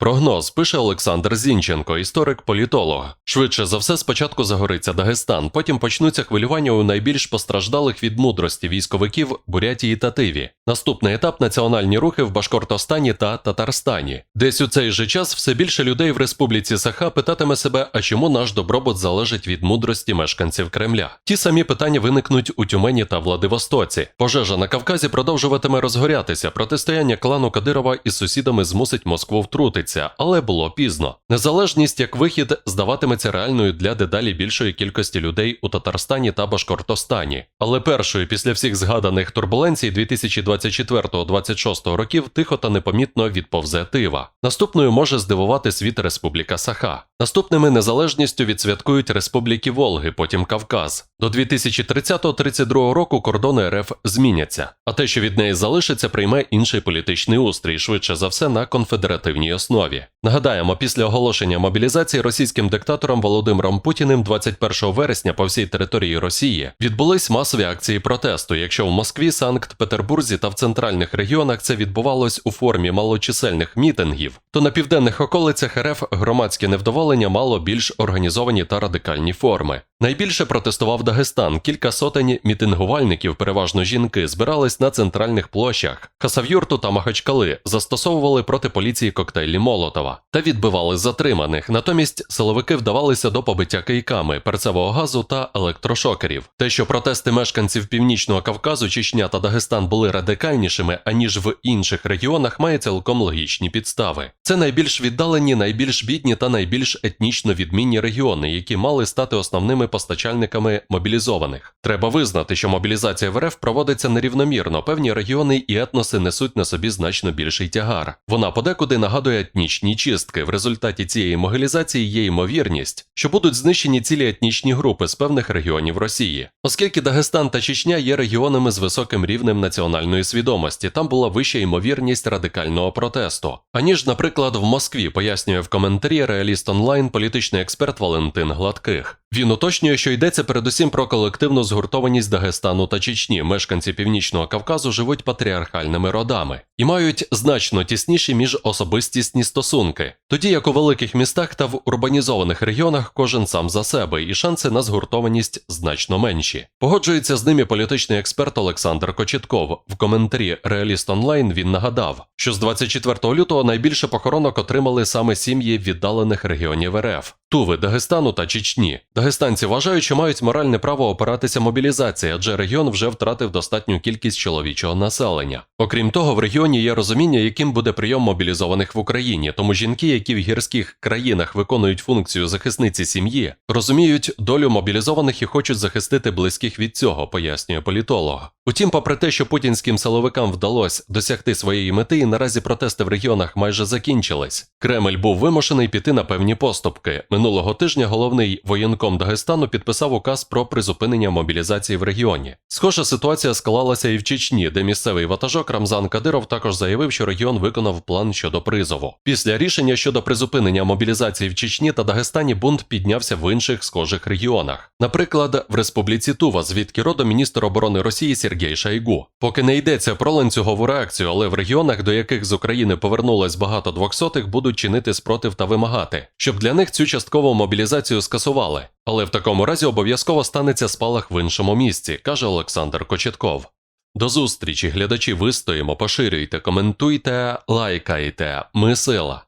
Прогноз пише Олександр Зінченко, історик-політолог. Швидше за все, спочатку загориться Дагестан, потім почнуться хвилювання у найбільш постраждалих від мудрості військовиків Бурятії та Тиві. Наступний етап національні рухи в Башкортостані та Татарстані. Десь у цей же час все більше людей в Республіці Саха питатиме себе, а чому наш добробут залежить від мудрості мешканців Кремля. Ті самі питання виникнуть у Тюмені та Владивостоці. Пожежа на Кавказі продовжуватиме розгорятися. Протистояння клану Кадирова із сусідами змусить Москву втрутитися, але було пізно. Незалежність як вихід здаватиметься реальною для дедалі більшої кількості людей у Татарстані та Башкортостані. Але першою після всіх згаданих турбуленцій 2024-26 років тихо та непомітно відповзе Тива. Наступною може здивувати світ Республіка Саха. Наступними незалежністю відсвяткують Республіки Волги, потім Кавказ. До 2030-32 року кордони РФ зміняться, а те, що від неї залишиться, прийме інший політичний устрій, швидше за все на конфедеративній основі. Нагадаємо, після оголошення мобілізації російським диктатором Володимиром Путіним 21 вересня по всій території Росії відбулись масові акції протесту. Якщо в Москві, Санкт-Петербурзі та в центральних регіонах це відбувалось у формі малочисельних мітингів, то на південних околицях РФ громадське невдоволення мало більш організовані та радикальні форми. Найбільше протестував Дагестан. Кілька сотень мітингувальників, переважно жінки, збирались на центральних площах. Хасавюрту та Махачкали застосовували проти поліції коктейлі Молотова та відбивали затриманих. Натомість силовики вдавалися до побиття кийками, перцевого газу та електрошокерів. Те, що протести мешканців Північного Кавказу, Чечня та Дагестан були радикальнішими аніж в інших регіонах, має цілком логічні підстави. Це найбільш віддалені, найбільш бідні та найбільш етнічно відмінні регіони, які мали стати основними постачальниками мобілізованих. Треба визнати, що мобілізація в РФ проводиться нерівномірно. Певні регіони і етноси несуть на собі значно більший тягар. Вона подекуди нагадує етнічні чистки. В результаті цієї могилізації є ймовірність, що будуть знищені цілі етнічні групи з певних регіонів Росії, оскільки Дагестан та Чечня є регіонами з високим рівнем національної свідомості. Там була вища ймовірність радикального протесту. Аніж, наприклад, в Москві пояснює в коментарі Реаліст Онлайн політичний експерт Валентин Гладких. Він уточнює, що йдеться передусім про колективну згуртованість Дагестану та Чечні. Мешканці Північного Кавказу живуть патріархальними родами і мають значно тісніші міжособистісні стосунки, тоді як у великих містах та в урбанізованих регіонах кожен сам за себе, і шанси на згуртованість значно менші. Погоджується з ними політичний експерт Олександр Кочетков. В коментарі Реаліст Онлайн він нагадав, що з 24 лютого найбільше похоронок отримали саме сім'ї віддалених регіонів РФ. Туви, Дагестану та Чечні. Дагестанці вважають, що мають моральне право опиратися мобілізації, адже регіон вже втратив достатню кількість чоловічого населення. Окрім того, в регіоні є розуміння, яким буде прийом мобілізованих в Україні. Тому жінки, які в гірських країнах виконують функцію захисниці сім'ї, розуміють долю мобілізованих і хочуть захистити близьких від цього, пояснює політолог. Утім, попри те, що путінським силовикам вдалося досягти своєї мети, і наразі протести в регіонах майже закінчились. Кремль був вимушений піти на певні поступки. Минулого тижня головний воєнком Дагестану підписав указ про призупинення мобілізації в регіоні. Схожа ситуація склалася і в Чечні, де місцевий ватажок Рамзан Кадиров також заявив, що регіон виконав план щодо призову. Після рішення щодо призупинення мобілізації в Чечні та Дагестані бунт піднявся в інших схожих регіонах. Наприклад, в Республіці Тува, звідки родом міністр оборони Росії Сергій Шайгу. Поки не йдеться про ланцюгову реакцію, але в регіонах, до яких з України повернулось багато двохсотих, будуть чинити спротив та вимагати, щоб для них цю часткову мобілізацію скасували. Але в такому разі обов'язково станеться спалах в іншому місці, каже Олександр Кочетков. До зустрічі, глядачі, вистоїмо, поширюйте, коментуйте, лайкайте. Ми сила.